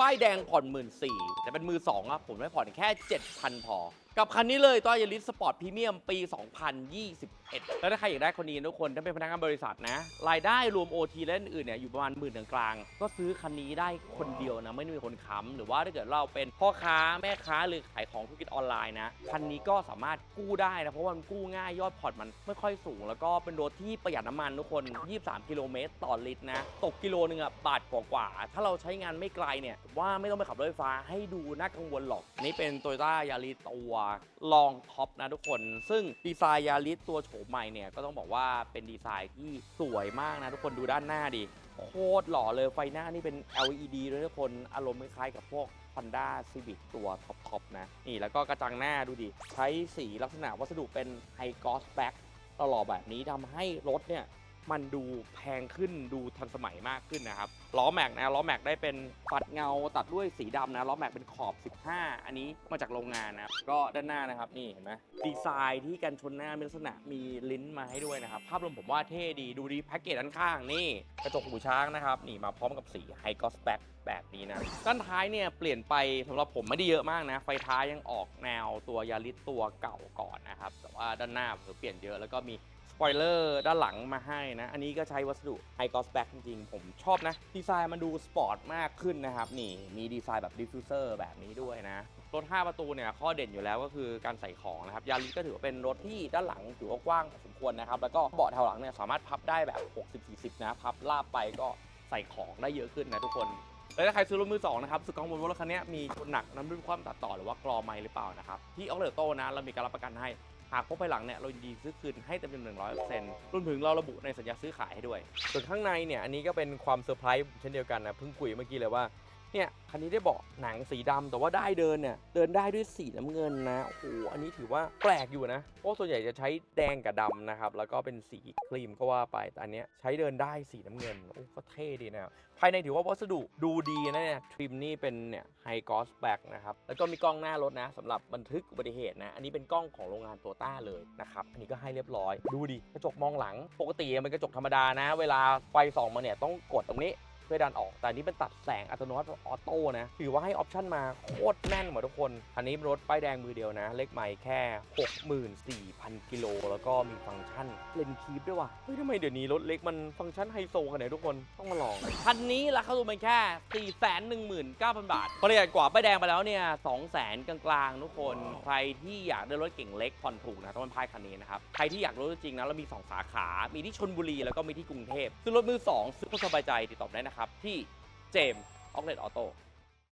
ป้ายแดงผ่อนหมื่นสี่แต่เป็นมือสองอะผมได้ผ่อนแค่เจ็ดพันพอ กับคันนี้เลยตัวยาริสสปอร์ตพรีเมียมปี 2021 แล้วถ้าใครอยากได้คนนี้ทุกคนถ้าเป็นพนักงานบริษัทนะ รายได้รวม OT และอื่นๆเนี่ยอยู่ประมาณหมื่นกลางๆก็ซื้อคันนี้ได้คนเดียวนะ ไม่มีคนค้ำหรือว่าถ้าเกิดเราเป็นพ่อค้าแม่ค้าหรือขายของธุรกิจออนไลน์นะ คันนี้ก็สามารถกู้ได้นะ เพราะว่ามันกู้ง่ายยอดผ่อนมันไม่ค่อยสูง แล้วก็เป็นรถที่ประหยัดน้ำมันทุกคน 23 กิโลเมตรต่อลิตรนะตกกิโลนึงอะบาทกว่าๆถ้าเราใช้งานไม่ไกลเนี่ยว่าไม่ต้องไปขับรถไฟฟ้าให้ดูน่ากังวลหรอกนี่เป็น t o y ต้ายาริสตัวลองท็อปนะทุกคน ซึ่งดีไซน์ยาริสตัวโฉมใหม่เนี่ย ก็ต้องบอกว่าเป็นดีไซน์ที่สวยมากนะทุกคนดูด้านหน้าดิ โคตรหล่อเลยไฟหน้านี่เป็น LED ด้วยทุกคนอารมณ์คล้ายๆกับพวก Honda Civic ตัวท็อปๆนะ นี่แล้วก็กระจังหน้าดูดิ ใช้สีลักษณะวัสดุเป็นไฮกอสแบ็กตลอดแบบนี้ทำให้รถเนี่ย มันดูแพงขึ้นดูทันสมัยมากขึ้นนะครับล้อแม็กนะล้อแม็กได้เป็นปัดเงาตัดด้วยสีดำนะล้อแม็กเป็นขอบ 15 อันนี้มาจากโรงงานนะก็ด้านหน้านะครับนี่เห็นไหมดีไซน์ที่กันชนหน้าเป็นลักษณะมีลิ้นมาให้ด้วยนะครับ ภาพรวมผมว่าเท่ดีดูดีแพ็กเกจด้านข้างนี่กระจกหูช้างนะครับนี่มาพร้อมกับสีไฮกอสแบ็กแบบนี้นะด้านท้ายเนี่ยเปลี่ยนไปสำหรับผมไม่ได้เยอะมากนะ ไฟท้ายยังออกแนวตัวยาริสตัวเก่าก่อนนะครับแต่ว่าด้านหน้าผมเปลี่ยนเยอะแล้วก็มี ปอยเลอร์ด้านหลังมาให้นะ อันนี้ก็ใช้วัสดุไฮกอสแบ็กจริงๆ ผมชอบนะ ดีไซน์มันดูสปอร์ตมากขึ้นนะครับ นี่มีดีไซน์แบบดิฟฟิวเซอร์แบบนี้ด้วยนะ รถ 5 ประตูเนี่ย ข้อเด่นอยู่แล้วก็คือการใส่ของนะครับ ยาริสก็ถือว่าเป็นรถที่ด้านหลังถือว่ากว้างพอสมควรนะครับ แล้วก็เบาะแถวหลังเนี่ยสามารถพับได้แบบ 60-40 นะ พับลาบไปก็ใส่ของได้เยอะขึ้นนะทุกคนแล้วถ้าใครซื้อรถมือสองนะครับสึกกังวลว่ารถคันนี้มีชนหนักน้ำรุ่นความตัดต่อหรือว่ากรอไม้หรือเปล่านะครับที่ออเลโต้นะเรามีการรับประกันให้ หากพบภายหลังเนี่ยเรายินดีซื้อคืนให้เต็มจำนวนร้อยเปอร์เซ็นต์รวมถึงเราระบุในสัญญาซื้อขายให้ด้วย ส่วนข้างในเนี่ยอันนี้ก็เป็นความเซอร์ไพรส์เช่นเดียวกันนะเพิ่งคุยเมื่อกี้เลยว่า เนี่ยคันนี้ได้เบาะหนังสีดำแต่ว่าได้เดินเนี่ยเดินได้ด้วยสีน้ำเงินนะโอ้โหอันนี้ถือว่าแปลกอยู่นะเพราะส่วนใหญ่จะใช้แดงกับดำนะครับแล้วก็เป็นสีครีมก็ว่าไปแต่อันเนี้ยใช้เดินได้สีน้ำเงินโอ้ก็เท่ดีนะภายในถือว่าวัสดุดูดีนะเนี่ยทริมนี่เป็นเนี่ยไฮกอสแบ็กนะครับแล้วก็มีกล้องหน้ารถนะสำหรับบันทึกอุบัติเหตุนะอันนี้เป็นกล้องของโรงงานตัวต้าเลยนะครับอันนี้ก็ให้เรียบร้อย ดูดิกระจกมองหลัง ปกติมันกระจกธรรมดานะ เวลาไฟส่องมาเนี่ยต้องกดตรงนี้ เพื่อดันออก แต่นี้เป็นตัดแสงอัตโนมัติออโต้นะ ถือว่าให้ออปชั่นมาโคตรแน่นหมดทุกคน อันนี้รถป้ายแดงมือเดียวนะ เลขใหม่แค่ 64,000 กิโล แล้วก็มีฟังก์ชันเลนคีปด้วยว่ะ เฮ้ยทำไมเดี๋ยวนี้รถเล็กมันฟังก์ชันไฮโซขนาดนี้ทุกคน ต้องมาลอง คันนี้ราคาตัวมันแค่ 419,000 บาท ประหยัดกว่าป้ายแดงไปแล้วเนี่ย 200,000 กลางๆ ทุกคน ใครที่อยากได้รถเก่งเล็กผ่อนถูกนะต้องเป็นพายคันนี้นะครับ ใครที่อยากรู้จริงนะเรามี 2 สาขา มีที่ชนบุรีแล้วก็มีที่กรุงเทพซื้อรถมือ2ซื้อเพื่อสบายใจติดต่อได้นะครับที่เจมส์ออกเลตออโต้